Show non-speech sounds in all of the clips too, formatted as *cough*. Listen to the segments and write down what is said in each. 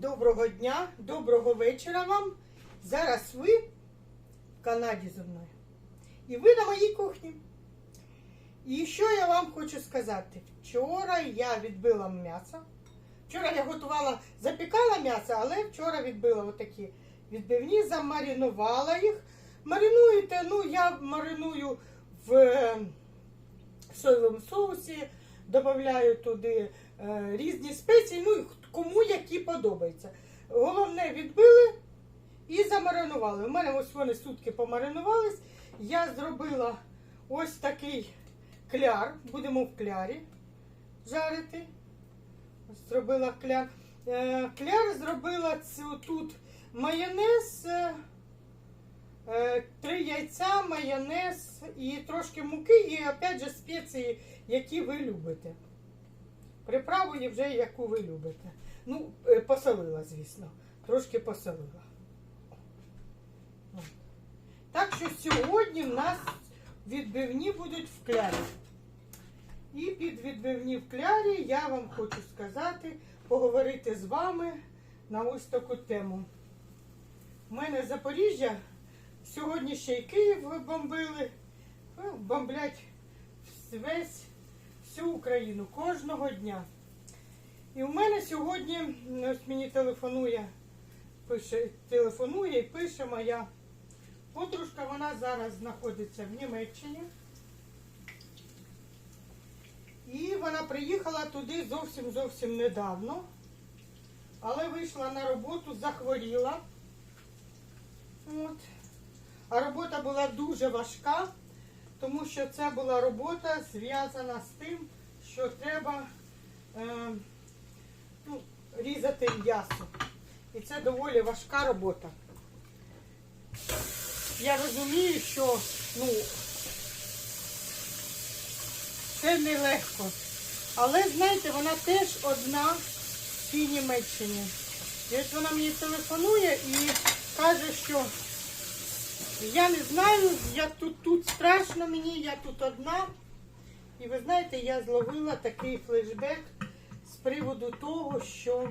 Доброго дня, доброго вечора вам. Зараз ви в Канаді зі мною. І ви на моїй кухні. І що я вам хочу сказати? Вчора я відбила м'ясо. Вчора я готувала, запікала м'ясо, але вчора відбила отакі відбивні, замаринувала їх. Маринуєте, ну я мариную в е, соєвому соусі, додаю туди різні спеції, ну і кому які подобаються. Головне відбили і замаринували. У мене ось вони сутки помаринувались. Я зробила ось такий кляр, будемо в клярі жарити. Зробила кляр. Е, Кляр зробила тут майонез, е, е, три яйця, майонез і трошки муки, і опять же спеції, які ви любите. Приправу є вже, яку ви любите. Ну, е, посолила, звісно. Трошки посолила. Так що сьогодні в нас відбивні будуть в клярі. І під відбивні в клярі я вам хочу сказати, поговорити з вами на ось таку тему. У мене Запоріжжя, сьогодні ще й Київ бомбили, ну, бомблять весь всю Україну кожного дня. І в мене сьогодні ось мені телефонує, пише, телефонує і пише моя подружка, вона зараз знаходиться в Німеччині. І вона приїхала туди зовсім зовсім недавно, але вийшла на роботу, захворіла. От. А робота була дуже важка, тому що це була робота зв'язана з тим, що треба е, ну, різати м'ясо. І це доволі важка робота. Я розумію, що ну, це нелегко. Але, знаєте, вона теж одна в цій Німеччині. І ось вона мені телефонує і каже, що я не знаю, я тут, тут страшно мені, я тут одна. І ви знаєте, я зловила такий флешбек з приводу того, що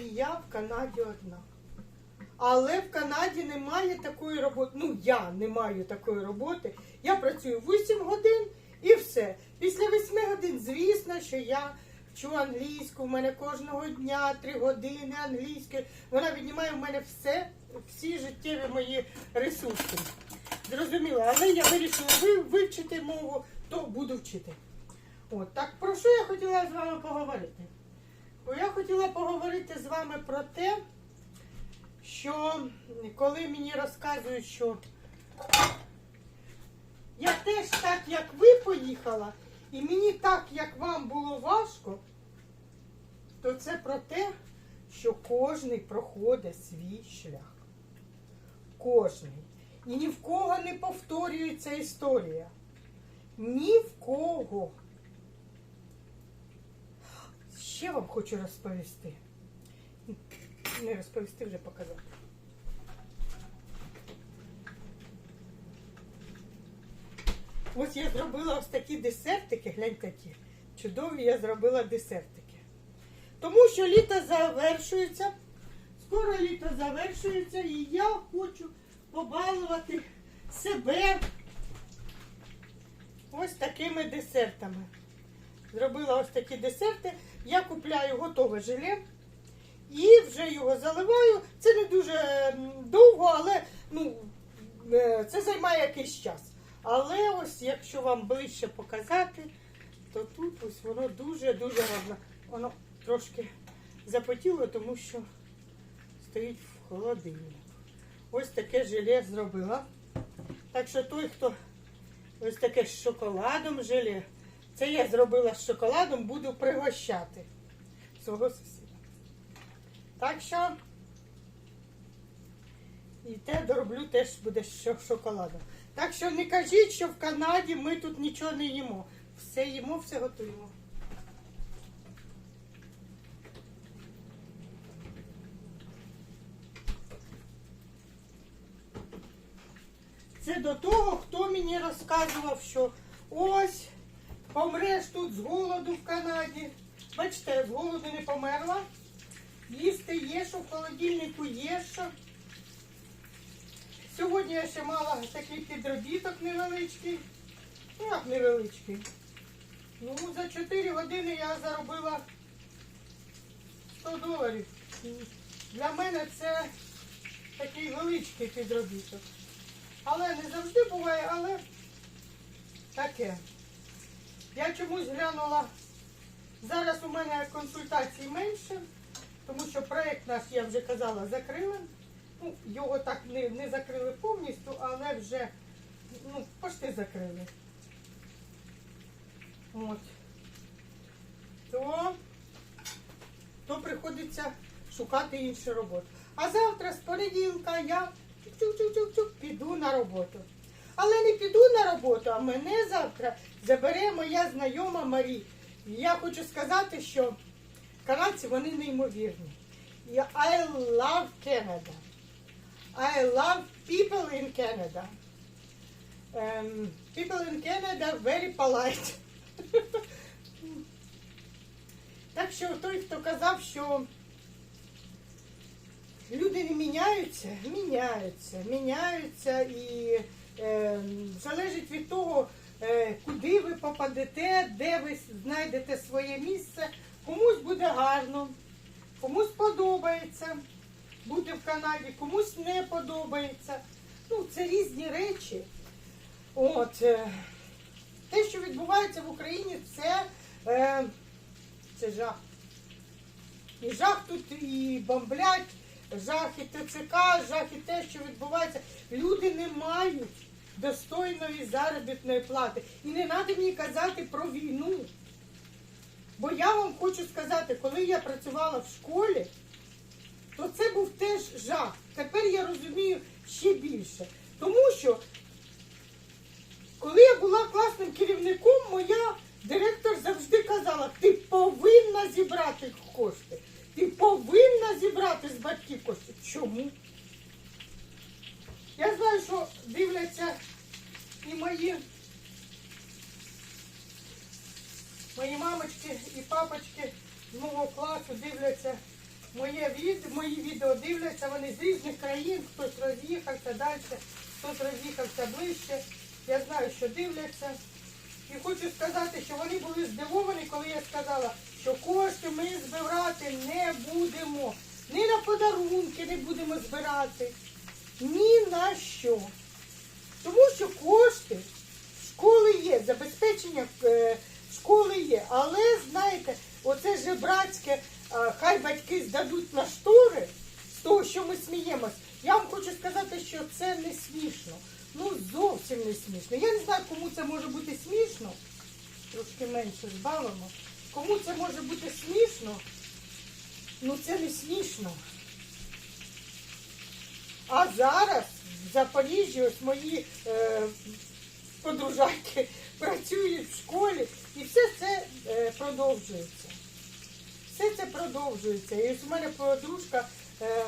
і я в Канаді одна. Але в Канаді немає такої роботи. Ну, я не маю такої роботи. Я працюю 8 годин і все. Після 8 годин, звісно, що я вчу англійську. У мене кожного дня 3 години англійської. Вона віднімає в мене все, всі життєві мої ресурси. Зрозуміло, але я вирішила ви- вивчити мову, то буду вчити. От, так про що я хотіла з вами поговорити? Бо я хотіла поговорити з вами про те, що коли мені розказують, що я теж так, як ви поїхала, і мені так, як вам було важко, то це про те, що кожний проходить свій шлях. Кожний. І ні в кого не повторюється історія. Ні в кого. Ще вам хочу розповісти. Не розповісти, вже показати. Ось я зробила ось такі десертики, гляньте які. Чудові я зробила десертики. Тому що літо завершується, скоро літо завершується, і я хочу побалувати себе ось такими десертами. Зробила ось такі десерти. Я купляю готове желе і вже його заливаю. Це не дуже довго, але ну, е, це займає якийсь час. Але ось, якщо вам ближче показати, то тут ось воно дуже-дуже гарно. Воно трошки запотіло, тому що стоїть в холодильнику. Ось таке желе зробила. Так що той, хто ось таке з шоколадом желе, це я зробила з шоколадом, буду пригощати свого сусіда. Так що і те дороблю теж буде з шоколадом. Так що не кажіть, що в Канаді ми тут нічого не їмо. Все їмо, все готуємо. Це до того, хто мені розказував, що ось помреш тут з голоду в Канаді. Бачите, з голоду не померла. Їсти є, що в холодильнику є що. Сьогодні я ще мала такий підробіток невеличкий. Ну, як невеличкий. Ну, за 4 години я заробила 100 доларів. Для мене це такий величкий підробіток. Але не завжди буває, але таке. Я чомусь глянула. Зараз у мене консультацій менше, тому що проєкт наш, я вже казала, закрили. Ну, його так не, не закрили повністю, але вже ну, почти закрили. От. То, то приходиться шукати іншу роботу. А завтра з понеділка я піду на роботу. Але не піду на роботу, а мене завтра забере моя знайома Марі. І Я хочу сказати, що канадці вони неймовірні. I love Canada. I love people in Canada. Um, people in Canada very polite. *laughs* так що той, хто казав, що люди не міняються, міняються, міняються і е, залежить від того, е, куди ви попадете, де ви знайдете своє місце. Комусь буде гарно, комусь подобається бути в Канаді, комусь не подобається. Ну, це різні речі. От, е, те, що відбувається в Україні, це, е, це жах. І жах тут і бомблять, жах і ТЦК, жах і те, що відбувається. Люди не мають достойної заробітної плати. І не треба мені казати про війну. Бо я вам хочу сказати, коли я працювала в школі, то це був теж жах. Тепер я розумію ще більше. Тому що, коли я була класним керівником, моя директор завжди казала, ти повинна зібрати кошти. Ти повинна зібрати з батьків кошти. Чому? Я знаю, що дивляться і мої, мої мамочки і папочки з мого класу дивляться моє від, мої відео дивляться, вони з різних країн, хтось роз'їхався далі, хтось роз'їхався ближче. Я знаю, що дивляться. І хочу сказати, що вони були здивовані, коли я сказала, що кошти ми збирати не будемо. Ні на подарунки не будемо збирати. Ні на що. Тому що кошти школи є, забезпечення е, школи є. Але, знаєте, оце жебрацьке, а, хай батьки здадуть на штори з того, що ми сміємось. Я вам хочу сказати, що це не смішно. Ну, зовсім не смішно. Я не знаю, кому це може бути смішно. Трошки менше збавимо. Кому це може бути смішно? Ну це не смішно. А зараз в Запоріжжі ось мої е, подружайки *laughs* працюють в школі і все це е, продовжується. Все це продовжується. І ось у мене подружка е,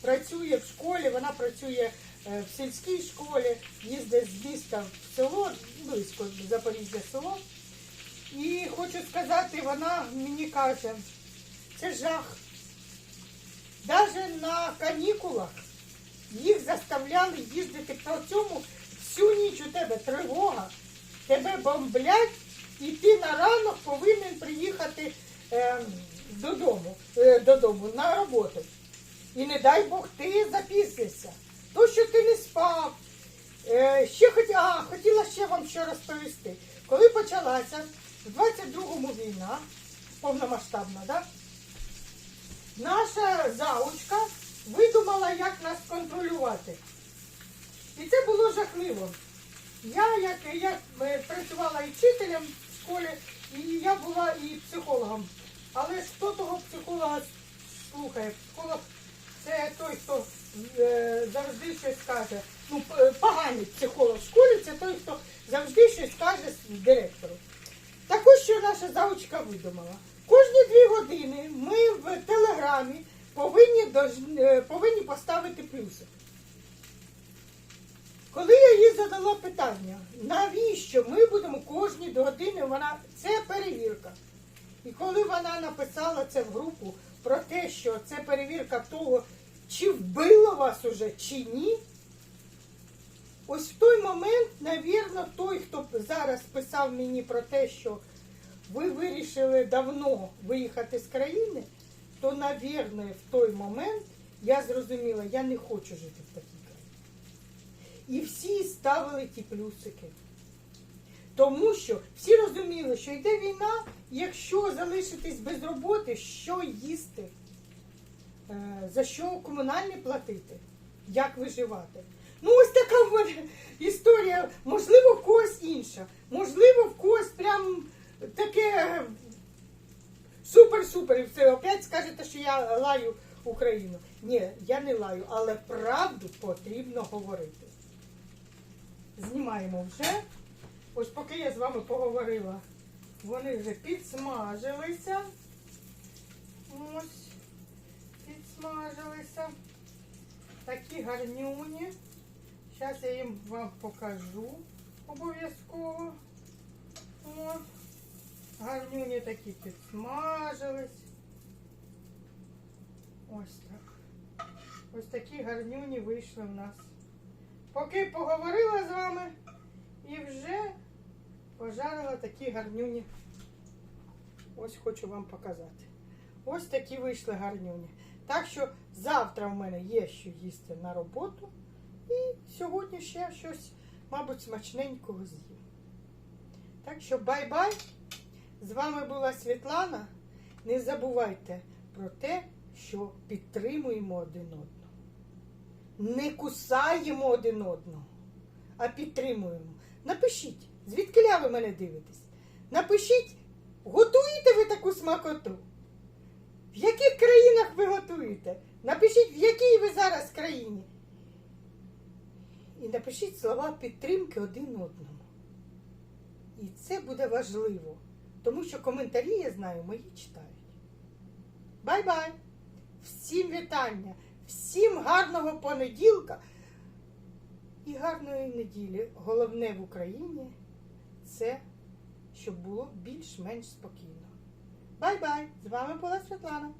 працює в школі, вона працює е, в сільській школі, їздить з міста в село, близько Запоріжжя село. І хочу сказати, вона мені каже, це жах. Навіть на канікулах їх заставляли їздити по цьому всю ніч у тебе тривога, тебе бомблять, і ти на ранок повинен приїхати додому, е, додому на роботу. І не дай Бог ти запізнишся. То, що ти не спав. Е, ще хот... а, хотіла ще вам що розповісти. Коли почалася в 22-му війна, повномасштабна, да? наша заучка видумала, як нас контролювати. І це було жахливо. Я, як я е, працювала і вчителем в школі, і я була і психологом. Але хто того психолога слухає? Психолог це той, хто е, завжди щось каже. Ну, поганий психолог в школі це той, хто завжди щось каже директору. Так ось що наша заучка видумала. Кожні дві години ми в телеграмі повинні, е, повинні поставити плюсик. Коли я їй задала питання, навіщо ми будемо кожні години, вона це перевірка. І коли вона написала це в групу про те, що це перевірка того, чи вбило вас уже, чи ні. Ось в той момент, навірно, той, хто зараз писав мені про те, що ви вирішили давно виїхати з країни, то, навірно, в той момент я зрозуміла, я не хочу жити в такій країні. І всі ставили ті плюсики. Тому що всі розуміли, що йде війна, якщо залишитись без роботи, що їсти, Е, за що комунальні платити, як виживати. Ну, ось така історія. Можливо, в когось інша. Можливо, в когось прям таке супер-супер. І все, опять скажете, що я лаю Україну. Ні, я не лаю, але правду потрібно говорити. Знімаємо вже. Ось поки я з вами поговорила, вони вже підсмажилися. Ось, підсмажилися. Такі гарнюні. Зараз я їм вам покажу обов'язково. От. Гарнюні такі підсмажились. Ось так. Ось такі гарнюні вийшли в нас. Поки поговорила з вами і вже пожарила такі гарнюні. Ось хочу вам показати. Ось такі вийшли гарнюні. Так що завтра в мене є що їсти на роботу. І сьогодні ще щось, мабуть, смачненького з'їм. Так що бай-бай. З вами була Світлана. Не забувайте про те, що підтримуємо один одного. Не кусаємо один одного, а підтримуємо. Напишіть, звідки ви мене дивитесь? Напишіть, готуєте ви таку смакоту? В яких країнах ви готуєте? Напишіть, в якій ви зараз країні. І напишіть слова підтримки один одному. І це буде важливо, тому що коментарі, я знаю, мої читають. Бай-бай! Всім вітання, всім гарного понеділка і гарної неділі. Головне в Україні це щоб було більш-менш спокійно. Бай-бай! З вами була Світлана.